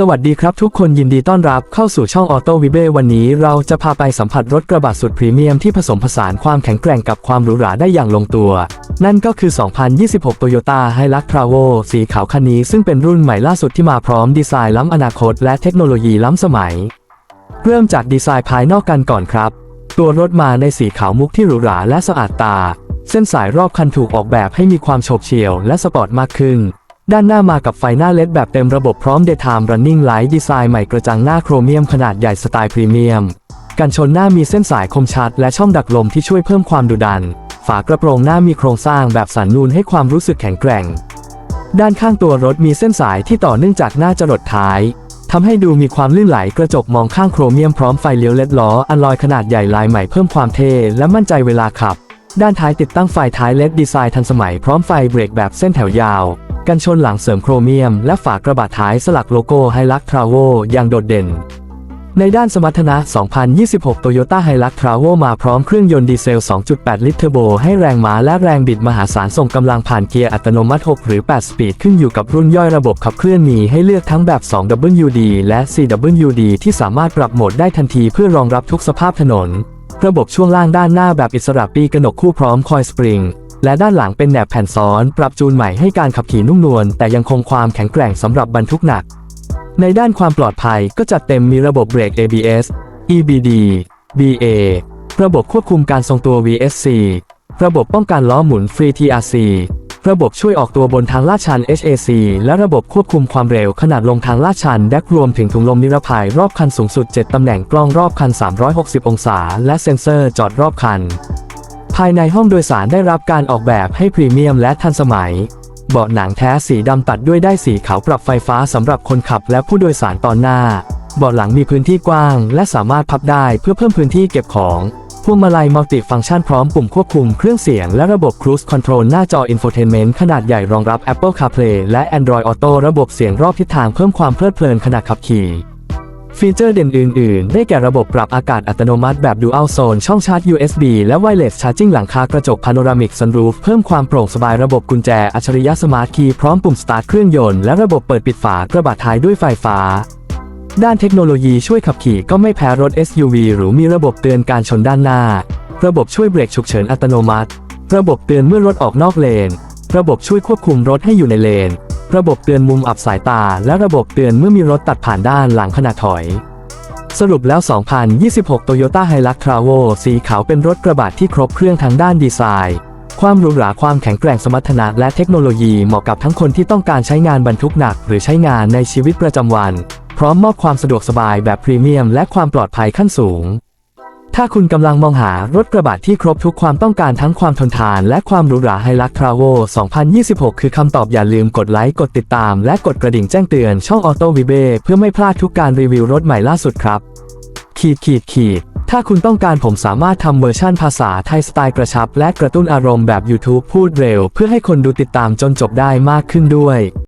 สวัสดีครับทุกคนยินดีต้อนรับเข้าสู่ช่องออโต้วิเบวันนี้เราจะพาไปสัมผัสรถกระบะสุดพรีเมียมที่ผสมผสานความแข็งแกร่งกับความหรูหราได้อย่างลงตัว นั่นก็คือ 2026 Toyota Hilux Travo สีขาวคันนี้ซึ่งเป็นรุ่นใหม่ล่าสุดที่มาพร้อมดีไซน์ล้ำอนาคตและเทคโนโลยีล้ำสมัย เริ่มจากดีไซน์ภายนอกกันก่อนครับ ตัวรถมาในสีขาวมุกที่หรูหราและสะอาดตา เส้นสายรอบคันถูกออกแบบให้มีความโฉบเฉี่ยวและสปอร์ตมากขึ้น ด้านหน้ามากับไฟหน้าเลดแบบเต็มระบบพร้อม Daytime Running Light ดีไซน์ใหม่กระจังหน้าโครเมียมขนาดใหญ่สไตล์พรีเมียม กันชนหน้ามีเส้นสายคมชัด และช่องดักลมที่ช่วยเพิ่มความดุดัน ฝากระโปรงหน้ามีโครงสร้างแบบสันนูนให้ความรู้สึกแข็งแกร่ง ด้านข้างตัวรถมีเส้นสายที่ต่อเนื่องจากหน้าจรดท้ายทำให้ดูมีความลื่นไหลกระจกมองข้างโครเมียมพร้อมไฟเลี้ยวเล็ดล้ออันลอยขนาดใหญ่ลายใหม่เพิ่มความเท่และมั่นใจเวลาขับ ด้านท้ายติดตั้งไฟท้ายเลดดีไซน์ทันสมัยพร้อมไฟเบรกแบบเส้นแถวยาว กันชนหลังเสริมโครเมียม และฝากระบะท้ายสลักโลโก้ไฮลักทราโวอย่างโดดเด่น ในด้านสมรรถนะ 2026 Toyota Hilux Travo มาพร้อมเครื่องยนต์ดีเซล 2.8 ลิตรเทอร์โบ ให้แรงม้าและแรงบิดมหาศาลส่งกำลังผ่านเกียร์อัตโนมัติ 6 หรือ 8 สปีด ขึ้นอยู่กับรุ่นย่อยระบบขับเคลื่อนมีให้เลือกทั้งแบบ 2WD และ 4WD ที่สามารถปรับโหมดได้ทันทีเพื่อรองรับทุกสภาพถนน ระบบช่วงล่างด้านหน้าแบบอิสระปีกระหนกคู่พร้อมคอยสปริง และด้านหลังเป็นแหนบแผ่นซ้อนปรับจูนใหม่ให้การขับขี่นุ่มนวลแต่ยังคงความแข็งแกร่งสำหรับบรรทุกหนัก ในด้านความปลอดภัยก็จัดเต็มมีระบบเบรก ABS EBD BA ระบบควบคุมการทรงตัว VSC ระบบป้องกันล้อหมุนฟรี TRC ระบบช่วยออกตัวบนทางลาดชัน HAC และระบบควบคุมความเร็วขนาดลงทางลาดชันแดกรวมถึงถุงลมนิรภัยรอบคันสูงสุด 7 ตำแหน่งกล้องรอบคัน 360 องศา และเซ็นเซอร์จอดรอบคัน ภายในห้องโดยสารได้รับการออกแบบให้พรีเมียมและทันสมัย เบาะหนังแท้สีดำตัดด้วยได้สีขาวปรับไฟฟ้าสำหรับคนขับและผู้โดยสารตอนหน้า เบาะหลังมีพื้นที่กว้าง และสามารถพับได้เพื่อเพิ่มพื้นที่เก็บของพวงมาลัยมัลติฟังก์ชันพร้อมปุ่มควบคุมเครื่องเสียงและระบบ Cruise Control หน้าจอ Infotainment ขนาดใหญ่รองรับ Apple CarPlay และ Android Auto ระบบเสียงรอบทิศทางเพิ่มความเพลิดเพลินขณะขับขี่ ฟีเจอร์เด่นอื่น ๆ ได้แก่ระบบปรับอากาศอัตโนมัติแบบ Dual Zone ช่องชาร์จ USB และ Wireless Charging หลังคากระจก Panoramic Sunroof เพิ่มความโปร่งสบายระบบกุญแจ อัจฉริยะสมาร์ทคีย์พร้อมปุ่มสตาร์ทเครื่องยนต์และระบบเปิดปิดฝากระบะท้ายด้วยไฟฟ้า ด้านเทคโนโลยีช่วยขับขี่ก็ไม่แพ้รถ SUV หรือมีระบบเตือนการชนด้านหน้า ระบบช่วยเบรกฉุกเฉินอัตโนมัติ ระบบเตือนเมื่อรถออกนอกเลน ระบบช่วยควบคุมรถให้อยู่ในเลน ระบบเตือนมุมอับสายตา และระบบเตือนเมื่อมีรถตัดผ่านด้านหลังขณะถอย สรุปแล้ว 2026 Toyota Hilux Travo สีขาวเป็นรถกระบะที่ครบเครื่องทั้งด้านดีไซน์ ความหรูหราความแข็งแกร่งสมรรถนะและเทคโนโลยีเหมาะกับทั้งคนที่ต้องการใช้งานบรรทุกหนัก หรือใช้งานในชีวิตประจำวัน พร้อมมอบความสะดวกสบายแบบพรีเมียมและความปลอดภัยขั้นสูง ถ้าคุณกำลังมองหารถกระบะที่ครบทุกความต้องการทั้งความทนทานและความหรูหราไฮลักทราโว2026 คือคำตอบอย่าลืมกดไลค์ กดติดตาม และกดกระดิ่งแจ้งเตือนช่องออโต้วิเบเพื่อไม่พลาดทุกการรีวิวรถใหม่ล่าสุดครับ ขีดขีดขีดถ้าคุณต้องการผมสามารถทำเวอร์ชั่นภาษาไทยสไตล์กระชับ และกระตุ้นอารมณ์แบบ YouTube พูดเร็ว เพื่อให้คนดูติดตามจนจบได้มากขึ้นด้วย